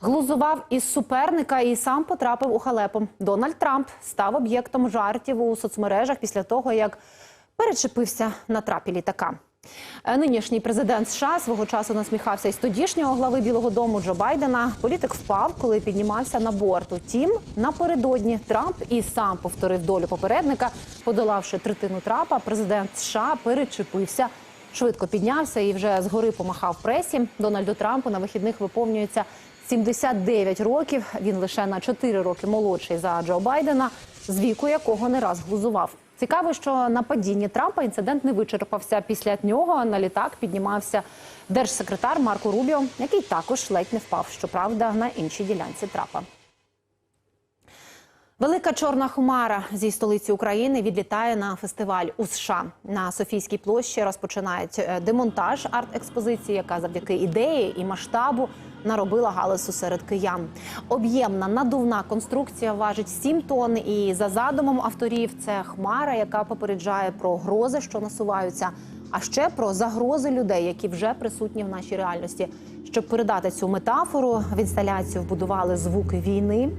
Глузував із суперника і сам потрапив у халепу. Дональд Трамп став об'єктом жартів у соцмережах після того, як перечепився на трапі літака. Е, Нинішній президент США свого часу насміхався із тодішнього глави Білого Дому Джо Байдена. Політик впав, коли піднімався на борт. Утім, напередодні Трамп і сам повторив долю попередника, подолавши третину трапа. Президент США перечепився, швидко піднявся і вже згори помахав пресі. Дональду Трампу на вихідних виповнюється 79 років. Він лише на 4 роки молодший за Джо Байдена, з віку якого не раз глузував. Цікаво, що на падінні Трампа інцидент не вичерпався. Після нього на літак піднімався держсекретар Марко Рубіо, який також ледь не впав, щоправда, на іншій ділянці трапа. Велика чорна хмара зі столиці України відлітає на фестиваль у США. На Софійській площі розпочинають е, демонтаж арт-експозиції, яка завдяки ідеї і масштабу наробила галасу серед киян. Об'ємна надувна конструкція важить 7 тонн. І за задумом авторів це хмара, яка попереджає про грози, що насуваються, а ще про загрози людей, які вже присутні в нашій реальності. Щоб передати цю метафору, в інсталяцію вбудували звуки війни,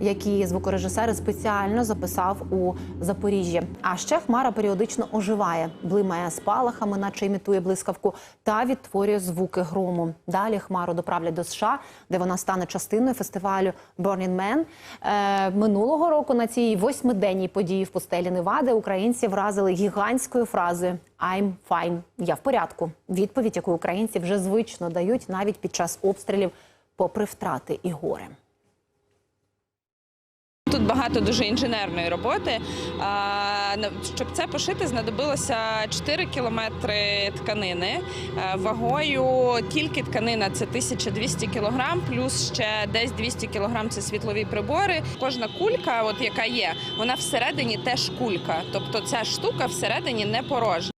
які звукорежисер спеціально записав у Запоріжжі. А ще хмара періодично оживає, блимає спалахами, наче імітує блискавку, та відтворює звуки грому. Далі хмару доправлять до США, де вона стане частиною фестивалю Burning Man. Е, минулого року на цій восьмиденній події в пустелі Невади українці вразили гігантською фразою «I'm fine» – я в порядку. Відповідь, яку українці вже звично дають навіть під час обстрілів, попри втрати і горе. Тут багато дуже інженерної роботи. Щоб це пошити, знадобилося 4 кілометри тканини. Е, Вагою тільки тканина це 1200 кілограм, плюс ще десь 200 кілограм це світлові прибори. Кожна кулька, от яка є, вона всередині теж кулька. Тобто ця штука всередині не порожня.